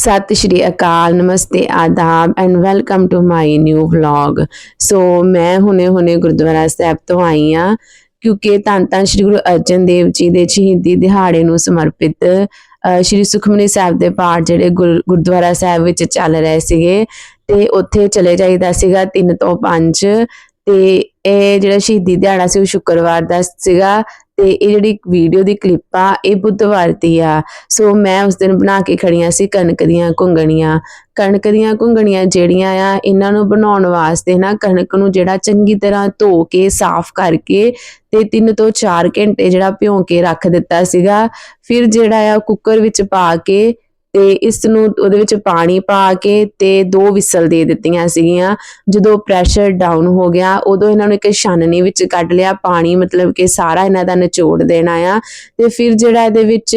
ਸਤਿ ਸ਼੍ਰੀ ਅਕਾਲ ਨਮਸਤੇ ਆਦਾਬ and welcome to my new vlog so ਮੈਂ ਹੁਣੇ ਹੁਣੇ ਗੁਰਦੁਆਰਾ ਸਾਹਿਬ ਤੋਂ ਆਈ ਆ ਕਿਉਂਕਿ ਧੰਨ ਧੰਨ ਸ਼੍ਰੀ ਗੁਰੂ ਅਰਜਨ ਦੇਵ ਜੀ ਦੇ ਸ਼ਹੀਦੀ ਦਿਹਾੜੇ ਨੂੰ ਸਮਰਪਿਤ ਅ, ਸ਼੍ਰੀ ਸੁਖਮਨੀ ਸਾਹਿਬ ਦੇ ਪਾਠ ਜਿਹੜੇ ਗੁਰ- ਗੁਰਦੁਆਰਾ ਸਾਹਿਬ ਵਿੱਚ ਚੱਲ ਰਹੇ ਸੀਗੇ ਤੇ ਉੱਥੇ ਚਲੇ ਜਾਈਦਾ ਸੀਗਾ 3 ਤੋਂ 5 ਤੇ ਇਹ ਜਿਹੜਾ ਸ਼ਹੀਦੀ ਦਿਹਾੜਾ ਸੀ ਉਹ ਸ਼ੁੱਕਰਵਾਰ ਦਾ ਸੀਗਾ ਤੇ ਇਹ ਜਿਹੜੀ ਵੀਡੀਓ ਦੀ ਕਲਿੱਪ ਆ, ਇਹ ਬੁੱਧਵਾਰ ਦੀ ਆ। ਸੋ ਮੈਂ ਉਸ ਦਿਨ ਬਣਾ ਕੇ ਖੜੀਆਂ ਸੀ ਕਣਕ ਦੀਆਂ ਘੁੰਗਣੀਆਂ। ਕਣਕ ਦੀਆਂ ਘੁੰਗਣੀਆਂ ਜਿਹੜੀਆਂ ਆ, ਇਹਨਾਂ ਨੂੰ ਬਣਾਉਣ ਵਾਸਤੇ ਨਾ ਕਣਕ ਨੂੰ ਜਿਹੜਾ ਚੰਗੀ ਤਰ੍ਹਾਂ ਧੋ ਕੇ, ਸਾਫ਼ ਕਰਕੇ ਤੇ 3 ਤੋਂ 4 ਘੰਟੇ ਜਿਹੜਾ ਭਿਉਂ ਕੇ ਰੱਖ ਦਿੱਤਾ ਸੀਗਾ। ਫਿਰ ਜਿਹੜਾ ਆ, ਕੁੱਕਰ ਵਿੱਚ ਪਾ ਕੇ ਤੇ ਇਸ ਨੂੰ ਉਹਦੇ ਵਿੱਚ ਪਾਣੀ ਪਾ ਕੇ ਤੇ ਦੋ ਵਿਸਲ ਦੇ ਦਿੱਤੀਆਂ ਸੀਗੀਆਂ। ਜਦੋਂ ਪ੍ਰੈਸ਼ਰ ਡਾਊਨ ਹੋ ਗਿਆ, ਉਦੋਂ ਇਹਨਾਂ ਨੂੰ ਇੱਕ ਛਾਨਣੀ ਵਿੱਚ ਕੱਢ ਲਿਆ। ਪਾਣੀ ਮਤਲਬ ਕਿ ਸਾਰਾ ਇਹਨਾਂ ਦਾ ਨਿਚੋੜ ਦੇਣਾ ਆ ਤੇ ਫਿਰ ਜਿਹੜਾ ਇਹਦੇ ਵਿੱਚ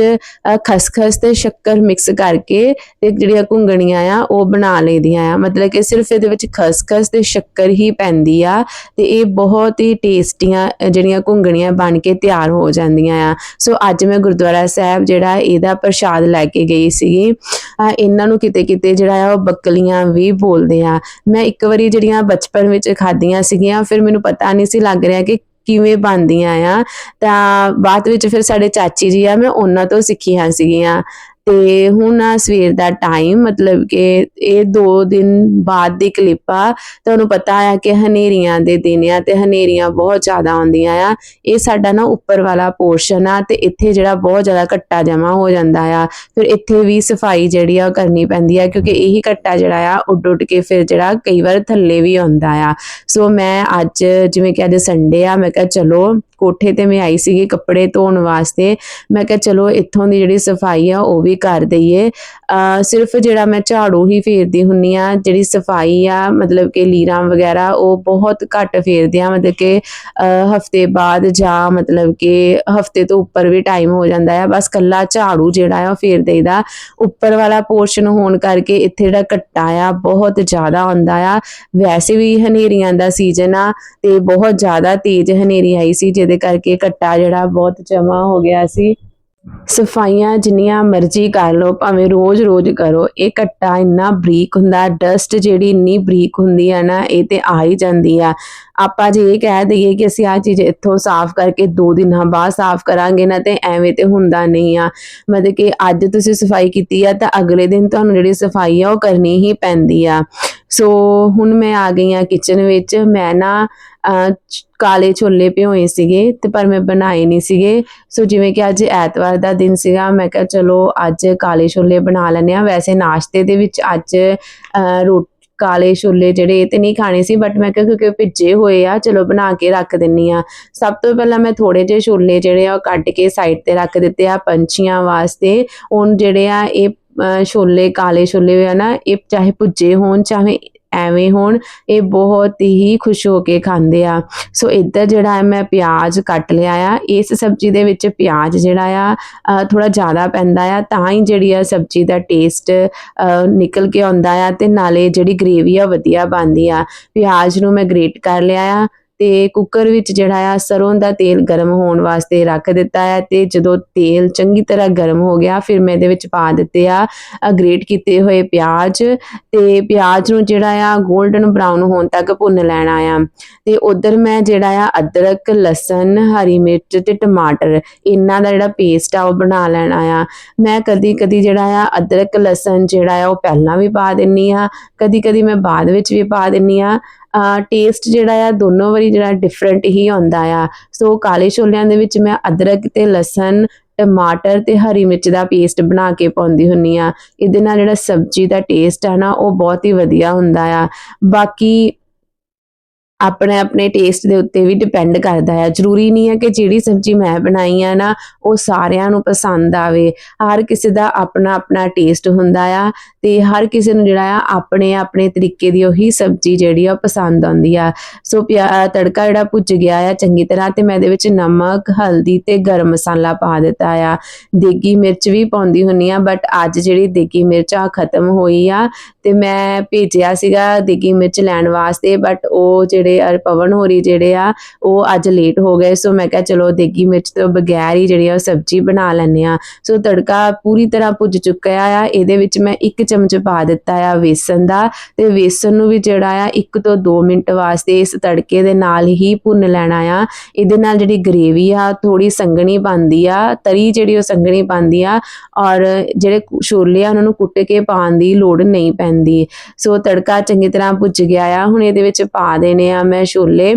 ਖਸਖਸ ਤੇ ਸ਼ੱਕਰ ਮਿਕਸ ਕਰਕੇ ਤੇ ਜਿਹੜੀਆਂ ਘੁੰਗਣੀਆਂ ਆ, ਉਹ ਬਣਾ ਲਈਦੀਆਂ ਆ। ਮਤਲਬ ਕਿ ਸਿਰਫ ਇਹਦੇ ਵਿੱਚ ਖਸਖਸ ਤੇ ਸ਼ੱਕਰ ਹੀ ਪੈਂਦੀ ਆ ਤੇ ਇਹ ਬਹੁਤ ਹੀ ਟੇਸਟੀਆਂ ਜਿਹੜੀਆਂ ਘੁੰਗਣੀਆਂ ਬਣ ਕੇ ਤਿਆਰ ਹੋ ਜਾਂਦੀਆਂ ਆ। ਸੋ ਅੱਜ ਮੈਂ ਗੁਰਦੁਆਰਾ ਸਾਹਿਬ ਜਿਹੜਾ, ਇਹਦਾ ਪ੍ਰਸ਼ਾਦ ਲੈ ਕੇ ਗਈ ਸੀਗੀ। ਅ, ਇਹਨਾਂ ਨੂੰ ਕਿਤੇ ਕਿਤੇ ਜਿਹੜਾ ਆ ਉਹ ਬੱਕਲੀਆਂ ਵੀ ਬੋਲਦੇ ਆ। ਮੈਂ ਇੱਕ ਵਾਰੀ ਜਿਹੜੀਆਂ ਬਚਪਨ ਵਿੱਚ ਖਾਧੀਆਂ ਸੀਗੀਆਂ ਫਿਰ ਮੈਨੂੰ ਪਤਾ ਨਹੀਂ ਸੀ ਲੱਗ ਰਿਹਾ ਕਿ ਕਿਵੇਂ ਬਣਦੀਆਂ ਆ। ਤਾਂ ਬਾਅਦ ਵਿੱਚ ਫਿਰ ਸਾਡੇ ਚਾਚੀ ਜੀ ਆ ਮੈਂ ਉਹਨਾਂ ਤੋਂ ਸਿੱਖੀਆਂ ਸੀਗੀਆਂ। ਤੇ ਹੁਣ ਆ ਸਵੇਰ ਦਾ ਟਾਈਮ ਮਤਲਬ ਕਿ ਇਹ 2 ਦਿਨ ਬਾਅਦ ਦੀ ਕਲਿੱਪ ਆ, ਤੁਹਾਨੂੰ ਪਤਾ ਆ ਕਿ ਹਨੇਰੀਆਂ ਦੇ ਦਿਨ ਆ ਤੇ ਹਨੇਰੀਆਂ ਬਹੁਤ ਜ਼ਿਆਦਾ ਆਉਂਦੀਆਂ ਆ। ਇਹ ਸਾਡਾ ਨਾ ਉੱਪਰ ਵਾਲਾ ਪੋਰਸ਼ਨ ਆ ਤੇ ਇੱਥੇ ਜਿਹੜਾ ਬਹੁਤ ਜ਼ਿਆਦਾ ਘੱਟਾ ਜਮਾ ਹੋ ਜਾਂਦਾ ਆ। ਫਿਰ ਇੱਥੇ ਵੀ ਸਫ਼ਾਈ ਜਿਹੜੀ ਆ ਉਹ ਕਰਨੀ ਪੈਂਦੀ ਆ ਕਿਉਂਕਿ ਇਹੀ ਘੱਟਾ ਜਿਹੜਾ ਆ, ਉੱਡ ਉੱਡ ਕੇ ਫਿਰ ਜਿਹੜਾ ਕਈ ਵਾਰ ਥੱਲੇ ਵੀ ਆਉਂਦਾ ਆ। ਸੋ ਮੈਂ ਅੱਜ ਜਿਵੇਂ ਕਿ ਅੱਜ ਸੰਡੇ ਆ, ਮੈਂ ਕਿਹਾ ਚਲੋ ਕੋਠੇ ਤੇ ਮੈਂ ਆਈ ਸੀਗੀ ਕੱਪੜੇ ਧੋਣ ਵਾਸਤੇ। ਮੈਂ ਕਿਹਾ, ਚਲੋ, ਇੱਥੋਂ ਦੀ ਜਿਹੜੀ ਸਫ਼ਾਈ ਆ, ਉਹ ਵੀ ਕਰ ਦਈਏ। ਸਿਰਫ ਜਿਹੜਾ ਮੈਂ ਝਾੜੂ ਹੀ ਫੇਰਦੀ ਹੁੰਨੀ ਆ, ਜਿਹੜੀ ਸਫ਼ਾਈ ਆ, ਮਤਲਬ ਕਿ ਲੀਰਾਂ ਵਗੈਰਾ, ਉਹ ਬਹੁਤ ਘੱਟ ਫੇਰਦੇ ਆ। ਮਤਲਬ ਕਿ ਹਫ਼ਤੇ ਬਾਅਦ ਜਾਂ ਮਤਲਬ ਕਿ ਹਫ਼ਤੇ ਤੋਂ ਉੱਪਰ ਵੀ ਟਾਈਮ ਹੋ ਜਾਂਦਾ ਆ। ਬਸ ਕੱਲਾ ਝਾੜੂ ਜਿਹੜਾ ਆ, ਉਹ ਫੇਰ ਦੇਈਦਾ। ਉੱਪਰ ਵਾਲਾ ਪੋਰਸ਼ਨ ਹੋਣ ਕਰਕੇ ਇੱਥੇ ਜਿਹੜਾ ਘੱਟਾ ਆ, ਬਹੁਤ ਜ਼ਿਆਦਾ ਆਉਂਦਾ ਆ। ਵੈਸੇ ਵੀ ਹਨੇਰੀਆਂ ਦਾ ਸੀਜ਼ਨ ਆ, ਤੇ ਬਹੁਤ ਜ਼ਿਆਦਾ ਤੇਜ਼ ਹਨੇਰੀ ਆਈ ਸੀ, ਜਿਹਦੇ ਕਰਕੇ ਘੱਟਾ ਜਿਹੜਾ ਬਹੁਤ ਜਮਾ ਹੋ ਗਿਆ ਸੀ। ਸਫਾਈਆਂ ਜਿੰਨੀਆਂ ਮਰਜ਼ੀ ਕਰ ਲਓ, ਭਾਵੇਂ ਰੋਜ਼-ਰੋਜ਼ ਕਰੋ, ਇਹ ਘੱਟਾ ਇੰਨਾ ਬਰੀਕ ਹੁੰਦਾ, ਡਸਟ ਜਿਹੜੀ ਇੰਨੀ ਬਰੀਕ ਹੁੰਦੀ ਆ ਨਾ, ਇਹ ਤੇ ਆ ਹੀ ਜਾਂਦੀ ਆ। ਆਪਾਂ ਜੇ ਇਹ ਕਹਿ ਦਈਏ ਕਿ ਅਸੀਂ ਆ ਚੀਜ਼ ਇੱਥੋਂ ਸਾਫ਼ ਕਰਕੇ ਦੋ ਦਿਨਾਂ ਬਾਅਦ ਸਾਫ਼ ਕਰਾਂਗੇ ਨਾ, ਤੇ ਐਵੇਂ ਤੇ ਹੁੰਦਾ ਨਹੀਂ ਆ। ਮਤਲਬ ਕਿ ਅੱਜ ਤੁਸੀਂ ਸਫ਼ਾਈ ਕੀਤੀ ਆ, ਤਾਂ ਅਗਲੇ ਦਿਨ ਤੁਹਾਨੂੰ ਜਿਹੜੀ ਸਫ਼ਾਈ ਆ, ਉਹ ਕਰਨੀ ਹੀ ਪੈਂਦੀ ਆ। ਸੋ ਹੁਣ ਮੈਂ ਆ ਗਈ ਆ ਕਿਚਨ ਵਿੱਚ। ਮੈਂ ਨਾ ਕਾਲੇ ਛੋਲੇ ਭਿਓਏ ਸੀਗੇ ਤੇ ਪਰ ਮੈਂ ਬਣਾਏ ਨਹੀਂ ਸੀਗੇ। ਸੋ ਜਿਵੇਂ ਕਿ ਅੱਜ ਐਤਵਾਰ ਦਾ ਦਿਨ ਸੀਗਾ ਮੈਂ ਕਿਹਾ ਚਲੋ ਅੱਜ ਕਾਲੇ ਛੋਲੇ ਬਣਾ ਲੈਂਦੇ ਆ ਵੈਸੇ ਨਾਸ਼ਤੇ ਦੇ ਵਿੱਚ ਅੱਜ ਅਹ, ਰੋ ਕਾਲੇ ਛੋਲੇ ਜਿਹੜੇ ਇਹ ਤੇ ਨਹੀਂ ਖਾਣੇ ਸੀ ਬਟ ਮੈਂ ਕਿਹਾ ਕਿਉਂਕਿ ਉਹ ਭਿੱਜੇ ਹੋਏ ਆ ਚਲੋ ਬਣਾ ਕੇ ਰੱਖ ਦਿੰਨੀ ਆ ਸਭ ਤੋਂ ਪਹਿਲਾਂ ਮੈਂ ਥੋੜੇ ਜਿਹੇ ਛੋਲੇ ਜਿਹੜੇ ਆ ਉਹ ਕੱਢ ਕੇ ਸਾਈਡ ਤੇ ਰੱਖ ਦਿੱਤੇ ਆ ਪੰਛੀਆਂ ਵਾਸਤੇ। ਹੁਣ ਜਿਹੜੇ ਆ ਇਹ ਛੋਲੇ, ਕਾਲੇ ਛੋਲੇ ਆ ਨਾ, ਇਹ ਚਾਹੇ ਭੁੱਜੇ ਹੋਣ, ਚਾਹੇ ਐਵੇਂ ਹੋਣ, ਇਹ ਬਹੁਤ ਹੀ ਖੁਸ਼ ਹੋ ਕੇ ਖਾਂਦੇ ਆ। ਸੋ ਇੱਧਰ ਜਿਹੜਾ ਹੈ, ਮੈਂ ਪਿਆਜ਼ ਕੱਟ ਲਿਆ ਆ। ਇਸ ਸਬਜ਼ੀ ਦੇ ਵਿੱਚ ਪਿਆਜ਼ ਜਿਹੜਾ ਆ ਥੋੜਾ ਜ਼ਿਆਦਾ ਪੈਂਦਾ ਆ, ਤਾਂ ਹੀ ਜਿਹੜੀ ਆ ਸਬਜ਼ੀ ਦਾ ਟੇਸਟ ਨਿਕਲ ਕੇ ਆਉਂਦਾ ਆ ਤੇ ਨਾਲੇ ਜਿਹੜੀ ਗ੍ਰੇਵੀ ਆ, ਵਧੀਆ ਬਣਦੀ ਆ। ਪਿਆਜ਼ ਨੂੰ ਮੈਂ ਗ੍ਰੇਟ ਕਰ ਲਿਆ ਆ। ਤੇ ਕੁੱਕਰ ਵਿੱਚ ਜਿਹੜਾ ਆ ਸਰੋਂ ਦਾ ਤੇਲ ਗਰਮ ਹੋਣ ਵਾਸਤੇ ਰੱਖ ਦਿੱਤਾ ਹੈ ਤੇ ਜਦੋਂ ਤੇਲ ਚੰਗੀ ਤਰ੍ਹਾਂ ਗਰਮ ਹੋ ਗਿਆ, ਫਿਰ ਮੈਂ ਇਹਦੇ ਵਿੱਚ ਪਾ ਦਿੱਤੇ ਆ ਗ੍ਰੇਟ ਕੀਤੇ ਹੋਏ ਪਿਆਜ਼ ਤੇ ਪਿਆਜ਼ ਨੂੰ ਜਿਹੜਾ ਆ 골ਡਨ ਬਰਾਊਨ ਹੋਣ ਤੱਕ ਭੁੰਨ ਲੈਣਾ ਆ। ਤੇ ਉਧਰ ਮੈਂ ਜਿਹੜਾ ਆ ਅਦਰਕ, ਲਸਣ, ਹਰੀ ਮਿਰਚ ਤੇ ਟਮਾਟਰ ਇਹਨਾਂ ਦਾ ਜਿਹੜਾ ਪੇਸਟ ਆ ਉਹ ਬਣਾ ਲੈਣਾ ਆ। ਮੈਂ ਕਦੀ ਕਦੀ ਜਿਹੜਾ ਆ ਅਦਰਕ, ਲਸਣ ਜਿਹੜਾ ਆ ਉਹ ਪਹਿਲਾਂ ਵੀ ਪਾ ਦਿੰਨੀ ਆ ਕਦੀ ਕਦੀ ਮੈਂ ਬਾਅਦ ਵਿੱਚ ਵੀ ਪਾ ਦਿੰਨੀ ਆ। ਟੇਸਟ ਜਿਹੜਾ ਆ, ਦੋਨੋਂ ਵਾਰੀ ਜਿਹੜਾ ਡਿਫਰੈਂਟ ਹੀ ਆਉਂਦਾ ਆ। ਸੋ ਕਾਲੇ ਛੋਲਿਆਂ ਦੇ ਵਿੱਚ ਮੈਂ ਅਦਰਕ ਤੇ ਲਸਣ, ਟਮਾਟਰ ਤੇ ਹਰੀ ਮਿਰਚ ਦਾ ਪੇਸਟ ਬਣਾ ਕੇ ਪਾਉਂਦੀ ਹੁੰਨੀ ਆ। ਇਹਦੇ ਨਾਲ ਜਿਹੜਾ ਸਬਜ਼ੀ ਦਾ ਟੇਸਟ ਆ ਨਾ, ਉਹ ਬਹੁਤ ਹੀ ਵਧੀਆ ਹੁੰਦਾ ਆ। ਬਾਕੀ ਆਪਣੇ ਆਪਣੇ ਟੇਸਟ ਦੇ ਉੱਤੇ ਵੀ ਡਿਪੈਂਡ ਕਰਦਾ ਆ। ਜ਼ਰੂਰੀ ਨਹੀਂ ਹੈ ਕਿ ਜਿਹੜੀ ਸਬਜ਼ੀ ਮੈਂ ਬਣਾਈ ਆ ਨਾ, ਉਹ ਸਾਰਿਆਂ ਨੂੰ ਪਸੰਦ ਆਵੇ। ਹਰ ਕਿਸੇ ਦਾ ਆਪਣਾ ਆਪਣਾ ਟੇਸਟ ਹੁੰਦਾ ਆ ਤੇ ਹਰ ਕਿਸੇ ਨੂੰ ਜਿਹੜਾ ਆ, ਆਪਣੇ ਆਪਣੇ ਤਰੀਕੇ ਦੀ ਉਹੀ ਸਬਜ਼ੀ ਜਿਹੜੀ ਆ, ਉਹ ਪਸੰਦ ਆਉਂਦੀ ਆ। ਸੋ ਪਿਆ, ਤੜਕਾ ਜਿਹੜਾ ਭੁੱਜ ਗਿਆ ਆ ਚੰਗੀ ਤਰ੍ਹਾਂ ਤੇ ਮੈਂ ਇਹਦੇ ਵਿੱਚ ਨਮਕ, ਹਲਦੀ ਤੇ ਗਰਮ ਮਸਾਲਾ ਪਾ ਦਿੱਤਾ ਆ। ਦੇਗੀ ਮਿਰਚ ਵੀ ਪਾਉਂਦੀ ਹੁੰਨੀ ਆ ਬਟ ਅੱਜ ਜਿਹੜੀ ਦੇਗੀ ਮਿਰਚ ਆ ਖਤਮ ਹੋਈ ਆ ਤੇ ਮੈਂ ਭੇਜਿਆ ਸੀਗਾ ਦੇਗੀ ਮਿਰਚ ਲੈਣ ਵਾਸਤੇ ਬਟ ਉਹ ਜਿਹੜੇ ਅਰ ਪਵਨ ਹੋਰੀ ਜਿਹੜੇ ਆ, ਉਹ ਅੱਜ ਲੇਟ ਹੋ ਗਏ। ਸੋ ਮੈਂ ਕਿਹਾ, ਚਲੋ ਦੇਗੀ ਮਿਰਚ ਤੋਂ ਬਗੈਰ ਹੀ ਜਿਹੜੀ ਆ, ਉਹ ਸਬਜ਼ੀ ਬਣਾ ਲੈਂਦੇ ਆ। ਸੋ ਤੜਕਾ ਪੂਰੀ ਤਰ੍ਹਾਂ ਭੁੱਜ ਚੁੱਕਿਆ ਆ। ਇਹਦੇ ਵਿੱਚ ਮੈਂ ਇੱਕ ਚਮਚ ਪਾ ਦਿੱਤਾ ਆ ਵੇਸਣ ਦਾ। ਤੇ ਵੇਸਣ ਨੂੰ ਵੀ ਜਿਹੜਾ ਆ 1 ਤੋਂ 2 ਮਿੰਟ ਵਾਸਤੇ ਇਸ ਤੜਕੇ ਦੇ ਨਾਲ ਹੀ ਭੁੰਨ ਲੈਣਾ ਆ। ਇਹਦੇ ਨਾਲ ਜਿਹੜੀ ਗ੍ਰੇਵੀ ਆ ਥੋੜੀ ਸੰਘਣੀ ਬਣਦੀ ਆ, ਤਰੀ ਜਿਹੜੀ ਉਹ ਸੰਘਣੀ ਬਣਦੀ ਆ, ਔਰ ਜਿਹੜੇ ਛੋਲੇ ਆ, ਉਹਨਾਂ ਨੂੰ ਕੁੱਟ ਕੇ ਪਾਉਣ ਦੀ ਲੋੜ ਨਹੀਂ ਪੈਂਦੀ। ਸੋ ਤੜਕਾ ਚੰਗੀ ਤਰ੍ਹਾਂ ਭੁੱਜ ਗਿਆ ਆ। ਹੁਣ ਇਹਦੇ ਵਿੱਚ ਪਾ ਦੇਣੇ ਆ ਮੈਂ ਛੋਲੇ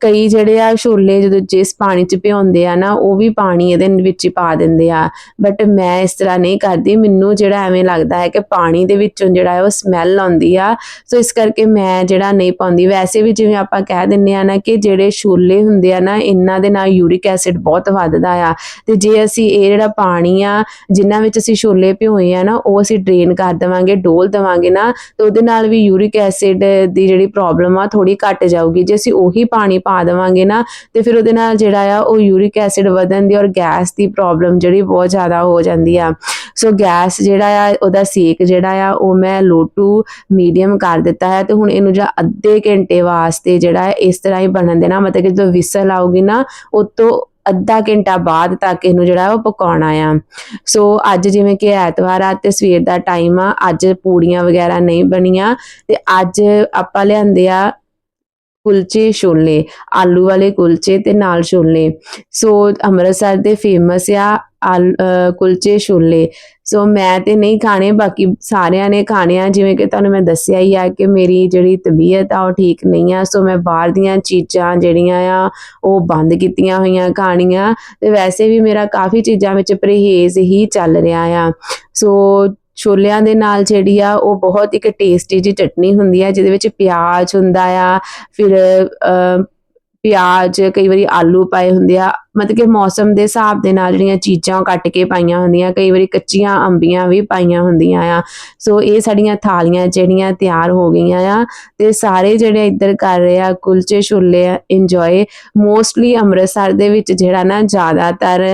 ਕਈ ਜਿਹੜੇ ਆ ਛੋਲੇ ਜਦੋਂ ਜਿਸ ਪਾਣੀ 'ਚ ਭਿਉਂਦੇ ਆ ਨਾ, ਉਹ ਵੀ ਪਾਣੀ ਇਹਦੇ ਵਿੱਚ ਹੀ ਪਾ ਦਿੰਦੇ ਆ। ਬਟ ਮੈਂ ਇਸ ਤਰ੍ਹਾਂ ਨਹੀਂ ਕਰਦੀ। ਮੈਨੂੰ ਜਿਹੜਾ ਐਵੇਂ ਲੱਗਦਾ ਹੈ ਕਿ ਪਾਣੀ ਦੇ ਵਿੱਚੋਂ ਜਿਹੜਾ ਹੈ ਉਹ ਸਮੈਲ ਆਉਂਦੀ ਆ। ਸੋ ਇਸ ਕਰਕੇ ਮੈਂ ਜਿਹੜਾ ਨਹੀਂ ਪਾਉਂਦੀ। ਵੈਸੇ ਵੀ ਜਿਵੇਂ ਆਪਾਂ ਕਹਿ ਦਿੰਨੇ ਆ ਨਾ ਕਿ ਜਿਹੜੇ ਛੋਲੇ ਹੁੰਦੇ ਆ ਨਾ, ਇਹਨਾਂ ਦੇ ਨਾਲ ਯੂਰਿਕ ਐਸਿਡ ਬਹੁਤ ਵੱਧਦਾ ਆ। ਤੇ ਜੇ ਅਸੀਂ ਇਹ ਜਿਹੜਾ ਪਾਣੀ ਆ ਜਿਨ੍ਹਾਂ ਵਿੱਚ ਅਸੀਂ ਛੋਲੇ ਭਿਓਏ ਆ ਨਾ, ਉਹ ਅਸੀਂ ਡਰੇਨ ਕਰ ਦੇਵਾਂਗੇ ਡੋਲ ਦੇਵਾਂਗੇ ਨਾ, ਤੇ ਉਹਦੇ ਨਾਲ ਵੀ ਯੂਰਿਕ ਐਸਿਡ ਦੀ ਜਿਹੜੀ ਪ੍ਰੋਬਲਮ ਆ ਥੋੜੀ ਘਟ ਜਾਊਗੀ। ਜੇ ਅਸੀਂ ਉਹੀ ਪਾਣੀ ਪਾ ਦੇਵਾਂਗੇ ਨਾ, ਤੇ ਫਿਰ ਉਹਦੇ ਨਾਲ ਜਿਹੜਾ ਆ, ਉਹ ਯੂਰਿਕ ਐਸਿਡ ਵਧਣ ਦੀ ਔਰ ਗੈਸ ਦੀ ਪ੍ਰੋਬਲਮ ਜਿਹੜੀ ਬਹੁਤ ਜ਼ਿਆਦਾ ਹੋ ਜਾਂਦੀ ਆ। ਸੋ ਗੈਸ ਜਿਹੜਾ ਆ, ਉਹਦਾ ਸੇਕ ਜਿਹੜਾ ਆ, ਉਹ ਮੈਂ ਲੋ ਟੂ ਮੀਡੀਅਮ ਕਰ ਦਿੱਤਾ ਹੈ ਤੇ ਹੁਣ ਇਹਨੂੰ ਜਿਹੜਾ ਅੱਧੇ ਘੰਟੇ ਵਾਸਤੇ ਜਿਹੜਾ ਹੈ ਇਸ ਤਰ੍ਹਾਂ ਹੀ ਬਣਨ ਦੇਣਾ। ਮਤਲਬ ਕਿ ਜਦੋਂ ਵਿਸਲ ਆਊਗੀ ਨਾ, ਉਹ ਤੋਂ ਅੱਧਾ ਘੰਟਾ ਬਾਅਦ ਤੱਕ ਇਹਨੂੰ ਜਿਹੜਾ ਉਹ ਪਕਾਉਣਾ ਆ। ਸੋ ਅੱਜ ਜਿਵੇਂ ਕਿ ਐਤਵਾਰ ਆ ਤੇ ਸਵੇਰ ਦਾ ਟਾਈਮ ਆ, ਅੱਜ ਪੂੜੀਆਂ ਵਗੈਰਾ ਨਹੀਂ ਬਣੀਆਂ ਤੇ ਅੱਜ ਆਪਾਂ ਲਿਆਂਦੇ ਆ ਕੁਲਚੇ ਛੋਲੇ, ਆਲੂ ਵਾਲੇ ਕੁਲਚੇ ਤੇ ਨਾਲ ਛੋਲੇ। ਸੋ ਅੰਮ੍ਰਿਤਸਰ ਦੇ ਫੇਮਸ ਆ ਕੁਲਚੇ ਛੋਲੇ। ਸੋ ਮੈਂ ਤੇ ਨਹੀਂ ਖਾਣੇ, ਬਾਕੀ ਸਾਰਿਆਂ ਨੇ ਖਾਣੇ ਆ। ਜਿਵੇਂ ਕਿ ਤੁਹਾਨੂੰ ਮੈਂ ਦੱਸਿਆ ਹੀ ਆ ਕਿ ਮੇਰੀ ਜਿਹੜੀ ਤਬੀਅਤ ਆ ਉਹ ਠੀਕ ਨਹੀਂ ਆ। ਸੋ ਮੈਂ ਬਾਹਰ ਦੀਆਂ ਚੀਜ਼ਾਂ ਜਿਹੜੀਆਂ ਆ, ਉਹ ਬੰਦ ਕੀਤੀਆਂ ਹੋਈਆਂ ਖਾਣੀਆਂ। ਤੇ ਵੈਸੇ ਵੀ ਮੇਰਾ ਕਾਫੀ ਚੀਜ਼ਾਂ ਵਿੱਚ ਪਰਹੇਜ਼ ਹੀ ਚੱਲ ਰਿਹਾ ਆ। ਸੋ ਛੋਲਿਆਂ ਦੇ ਨਾਲ ਜਿਹੜੀ ਆ, ਉਹ ਬਹੁਤ ਇੱਕ ਟੇਸਟੀ ਜੀ ਚਟਨੀ ਹੁੰਦੀ ਆ, ਜਿਹਦੇ ਵਿੱਚ ਪਿਆਜ਼ ਹੁੰਦਾ ਆ, ਫਿਰ ਪਿਆਜ਼, ਕਈ ਵਾਰੀ ਆਲੂ ਪਾਏ ਹੁੰਦੇ ਆ। ਮਤਲਬ ਕਿ ਮੌਸਮ ਦੇ ਹਿਸਾਬ ਦੇ ਨਾਲ ਜਿਹੜੀਆਂ ਚੀਜ਼ਾਂ ਉਹ ਕੱਟ ਕੇ ਪਾਈਆਂ ਹੁੰਦੀਆਂ, ਕਈ ਵਾਰੀ ਕੱਚੀਆਂ ਅੰਬੀਆਂ ਵੀ ਪਾਈਆਂ ਹੁੰਦੀਆਂ ਆ। ਸੋ ਇਹ ਸਾਡੀਆਂ ਥਾਲੀਆਂ ਜਿਹੜੀਆਂ ਤਿਆਰ ਹੋ ਗਈਆਂ ਆ ਤੇ ਸਾਰੇ ਜਿਹੜੇ ਇੱਧਰ ਕਰ ਰਹੇ ਆ, ਕੁਲਚੇ, ਛੋਲੇ ਇੰਜੋਏ ਮੋਸਟਲੀ ਅੰਮ੍ਰਿਤਸਰ ਦੇ ਵਿੱਚ ਜਿਹੜਾ ਨਾ ਜ਼ਿਆਦਾਤਰ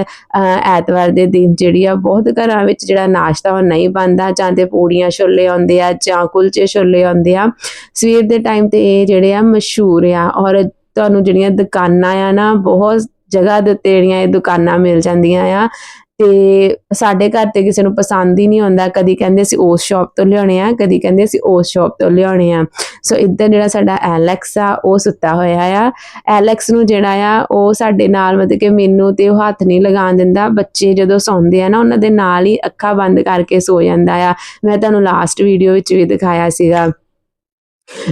ਐਤਵਾਰ ਦੇ ਦਿਨ ਜਿਹੜੀ ਆ, ਬਹੁਤ ਘਰਾਂ ਵਿੱਚ ਜਿਹੜਾ ਨਾਸ਼ਤਾ ਉਹ ਨਹੀਂ ਬਣਦਾ, ਜਾਂ ਤੇ ਪੂੜੀਆਂ ਛੋਲੇ ਆਉਂਦੇ ਆ, ਜਾਂ ਕੁਲਚੇ ਛੋਲੇ ਆਉਂਦੇ ਆ। ਸਵੇਰ ਦੇ ਟਾਈਮ ਤੇ ਇਹ ਜਿਹੜੇ ਆ ਮਸ਼ਹੂਰ ਆ ਔਰ ਤੁਹਾਨੂੰ ਜਿਹੜੀਆਂ ਦੁਕਾਨਾਂ ਆ ਨਾ, ਬਹੁਤ ਜਗ੍ਹਾ ਦੇ ਉੱਤੇ ਜਿਹੜੀਆਂ ਇਹ ਦੁਕਾਨਾਂ ਮਿਲ ਜਾਂਦੀਆਂ ਆ। ਤੇ ਸਾਡੇ ਘਰ ਤੇ ਕਿਸੇ ਨੂੰ ਪਸੰਦ ਹੀ ਨਹੀਂ ਆਉਂਦਾ। ਕਦੀ ਕਹਿੰਦੇ ਅਸੀਂ ਉਸ ਸ਼ਾਪ ਤੋਂ ਲਿਆਉਣੇ ਆ, ਕਦੀ ਕਹਿੰਦੇ ਅਸੀਂ ਉਸ ਸ਼ਾਪ ਤੋਂ ਲਿਆਉਣੇ ਆ। ਸੋ ਇੱਧਰ ਜਿਹੜਾ ਸਾਡਾ ਐਲੈਕਸ ਆ, ਉਹ ਸੁੱਤਾ ਹੋਇਆ ਆ। ਐਲੈਕਸ ਨੂੰ ਜਿਹੜਾ ਆ, ਉਹ ਸਾਡੇ ਨਾਲ ਮਤਲਬ ਕਿ ਮੈਨੂੰ ਤੇ ਉਹ ਹੱਥ ਨਹੀਂ ਲਗਾਉਣ ਦਿੰਦਾ। ਬੱਚੇ ਜਦੋਂ ਸੌਂਦੇ ਆ ਨਾ, ਉਹਨਾਂ ਦੇ ਨਾਲ ਹੀ ਅੱਖਾਂ ਬੰਦ ਕਰਕੇ ਸੋ ਜਾਂਦਾ ਆ। ਮੈਂ ਤੁਹਾਨੂੰ ਲਾਸਟ ਵੀਡੀਓ ਵਿੱਚ ਵੀ ਦਿਖਾਇਆ ਸੀਗਾ।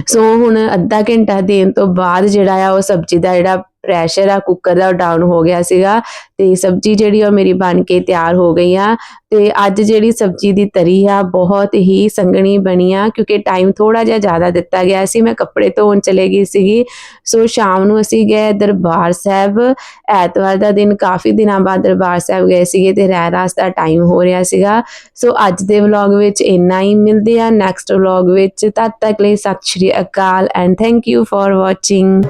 ਸੋ ਹੁਣ ਅੱਧਾ ਘੰਟਾ ਦੇਣ ਤੋਂ ਬਾਅਦ ਜਿਹੜਾ ਆ ਉਹ ਸਬਜ਼ੀ ਦਾ ਜਿਹੜਾ ਪ੍ਰੈਸ਼ਰ ਆ ਕੁੱਕਰ ਦਾ ਡਾਊਨ ਹੋ ਗਿਆ ਸੀਗਾ ਤੇ ਸਬਜ਼ੀ ਜਿਹੜੀ ਉਹ ਮੇਰੀ ਬਣ ਕੇ ਤਿਆਰ ਹੋ ਗਈ ਆ ਤੇ ਅੱਜ ਜਿਹੜੀ ਸਬਜ਼ੀ ਦੀ ਤਰੀ ਆ ਬਹੁਤ ਹੀ ਸੰਘਣੀ ਬਣੀ ਆ ਕਿਉਂਕਿ ਟਾਈਮ ਥੋੜਾ ਜਿਹਾ ਜ਼ਿਆਦਾ ਦਿੱਤਾ ਗਿਆ ਸੀ, ਮੈਂ ਕੱਪੜੇ ਧੋਣ ਚਲੇ ਗਈ ਸੀਗੀ। ਸੋ ਸ਼ਾਮ ਨੂੰ ਅਸੀਂ ਗਏ ਦਰਬਾਰ ਸਾਹਿਬ। ਐਤਵਾਰ ਦਾ ਦਿਨ, ਕਾਫੀ ਦਿਨਾਂ ਬਾਅਦ ਦਰਬਾਰ ਸਾਹਿਬ ਗਏ ਸੀਗੇ ਤੇ ਰਹਿਰਾਸ ਦਾ ਟਾਈਮ ਹੋ ਰਿਹਾ ਸੀਗਾ। ਸੋ ਅੱਜ ਦੇ ਵਲੌਗ ਵਿੱਚ ਇੰਨਾ ਹੀ, ਮਿਲਦੇ ਆ ਨੈਕਸਟ ਵਲੌਗ ਵਿੱਚ। ਤਦ ਤੱਕ ਲਈ ਸਤਿ ਸ਼੍ਰੀ ਅਕਾਲ and thank you for watching